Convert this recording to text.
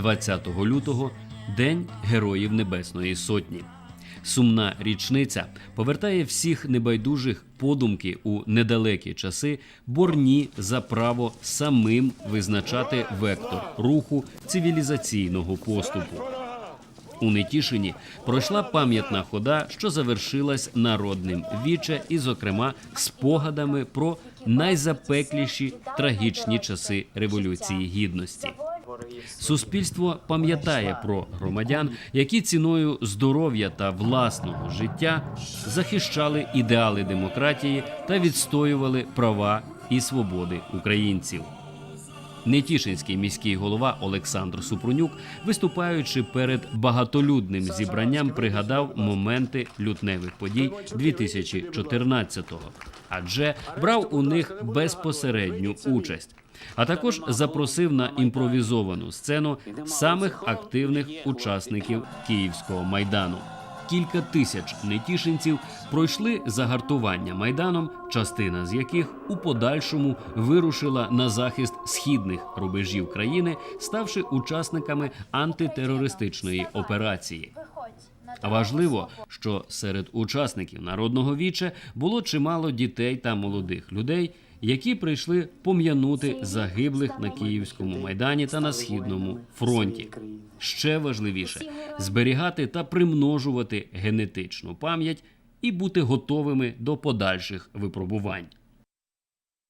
20 лютого День Героїв Небесної Сотні. Сумна річниця повертає всіх небайдужих подумки у недалекі часи борні за право самим визначати вектор руху цивілізаційного поступу. У Нетішині пройшла пам'ятна хода, що завершилась народним віче, і, зокрема, спогадами про найзапекліші трагічні часи революції гідності. Суспільство пам'ятає про громадян, які ціною здоров'я та власного життя захищали ідеали демократії та відстоювали права і свободи українців. Нетішинський міський голова Олександр Супрунюк, виступаючи перед багатолюдним зібранням, пригадав моменти лютневих подій 2014-го, адже брав у них безпосередню участь. А також запросив на імпровізовану сцену самих активних учасників Київського майдану. Кілька тисяч нетішинців пройшли загартування майданом, частина з яких у подальшому вирушила на захист східних рубежів країни, ставши учасниками антитерористичної операції. Важливо, що серед учасників народного віче було чимало дітей та молодих людей, які прийшли пом'янути загиблих на київському майдані та на східному фронті. Ще важливіше зберігати та примножувати генетичну пам'ять і бути готовими до подальших випробувань.